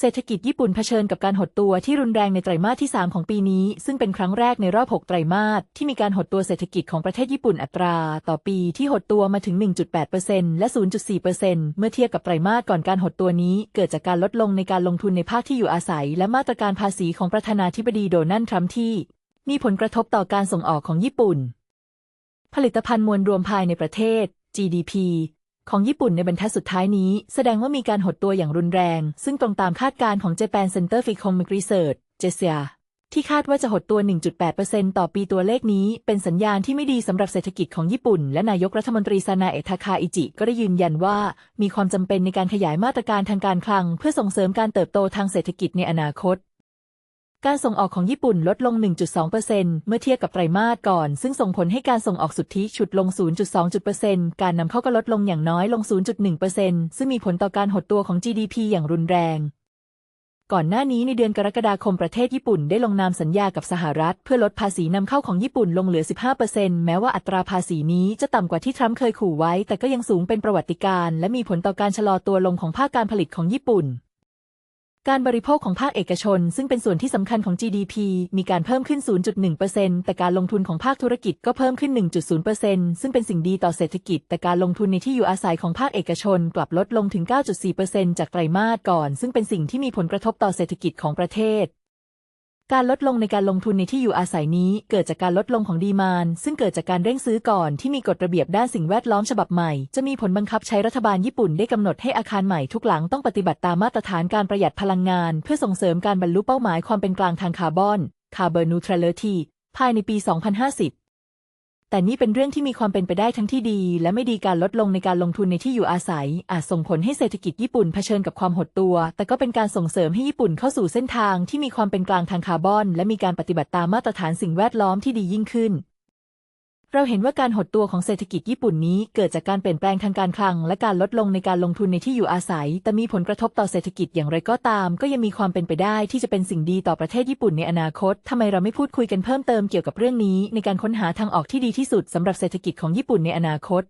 เศรษฐกิจญี่ปุ่นเผชิญกับการหดตัวที่รุนแรงในไตรมาสที่ 3 ของปีนี้ ซึ่งเป็นครั้งแรกในรอบ 6 ไตรมาสที่มีการหดตัวเศรษฐกิจของประเทศญี่ปุ่นอัตรา ต่อปีที่หดตัวมาถึง 1.8%และ 0.4%เมื่อเทียบกับไตรมาสก่อนการหดตัวนี้ เกิดจากการลดลงในการลงทุนในภาคที่อยู่อาศัย และมาตรการภาษีของประธานาธิบดีโดนัลด์ทรัมป์ที่ มีผลกระทบต่อการส่งออกของญี่ปุ่น ผลิตภัณฑ์มวลรวมภายในประเทศ GDP ของญี่ปุ่นในบรรทัดสุดท้ายนี้ แสดงว่ามีการหดตัวอย่างรุนแรง ซึ่งตรงตามคาดการณ์ของ Japan Center for Economic Research JESIA ที่คาดว่าจะหดตัว 1.8%ต่อปีตัวเลขนี้เป็นสัญญาณที่ไม่ดีสำหรับเศรษฐกิจของญี่ปุ่น และนายกรัฐมนตรีซานาเอะทาคาอิจิ ก็ได้ยืนยันว่า มีความจำเป็นในการขยายมาตรการทางการคลัง เพื่อส่งเสริมการเติบโตทางเศรษฐกิจในอนาคต การส่งออกของญี่ปุ่นลดลง 1.2%เมื่อเทียบกับไตรมาสก่อน ซึ่งส่งผลให้การส่งออกสุทธิฉุดลง 0.2%การนำเข้าก็ลดลงอย่างน้อยลง 0.1%ซึ่งมีผลต่อการหดตัวของ GDP อย่างรุนแรง ก่อนหน้านี้ในเดือนกรกฎาคมประเทศญี่ปุ่นได้ลงนามสัญญากับสหรัฐ เพื่อลดภาษีนำเข้าของญี่ปุ่นลงเหลือ 15%แม้ว่าอัตราภาษีนี้จะต่ำกว่าที่ทรัมป์เคยขู่ไว้ แต่ก็ยังสูงเป็นประวัติการณ์และมีผลต่อการชะลอตัวลงของภาคการผลิตของญี่ปุ่น การบริโภคของภาคเอกชน ซึ่งเป็นส่วนที่สำคัญของ GDP มีการเพิ่มขึ้น 0.1%แต่การลงทุนของภาคธุรกิจก็เพิ่มขึ้น 1.0%ซึ่งเป็นสิ่งดีต่อเศรษฐกิจ แต่การลงทุนในที่อยู่อาศัยของภาคเอกชนกลับลดลงถึง 9.4%จากไตรมาสก่อน ซึ่งเป็นสิ่งที่มีผลกระทบต่อเศรษฐกิจของประเทศ การลดลงในการลงทุนในที่อยู่อาศัยนี้เกิดจากการลดลงของดีมานซึ่งเกิดจากการเร่งซื้อก่อนที่มีกฎระเบียบด้านสิ่งแวดล้อมฉบับใหม่ จะมีผลบังคับใช้รัฐบาลญี่ปุ่นได้กำหนดให้อาคารใหม่ทุกหลังต้องปฏิบัติตามมาตรฐานการประหยัดพลังงาน เพื่อส่งเสริมการบรรลุเป้าหมายความเป็นกลางทางคาร์บอนคาร์บอนนูทรัลเลอร์ทีภายในปี 2050 แต่นี่เป็นเรื่องที่มีความเป็นไปได้ทั้งที่ดี และไม่ดีการลดลงในการลงทุนในที่อยู่อาศัย อาจส่งผลให้เศรษฐกิจญี่ปุ่นเผชิญกับความหดตัว แต่ก็เป็นการส่งเสริมให้ญี่ปุ่นเข้าสู่เส้นทางที่มีความเป็นกลางทางคาร์บอน และมีการปฏิบัติตามมาตรฐานสิ่งแวดล้อมที่ดียิ่งขึ้น เราเห็นว่าการหดตัวของเศรษฐกิจญี่ปุ่นนี้เกิดจากการเปลี่ยนแปลงทางการคลัง และการลดลงในการลงทุนในที่อยู่อาศัย แต่มีผลกระทบต่อเศรษฐกิจอย่างไรก็ตาม ก็ยังมีความเป็นไปได้ที่จะเป็นสิ่งดีต่อประเทศญี่ปุ่นในอนาคต ทำไมเราไม่พูดคุยกันเพิ่มเติมเกี่ยวกับเรื่องนี้ ในการค้นหาทางออกที่ดีที่สุดสำหรับเศรษฐกิจของญี่ปุ่นในอนาคต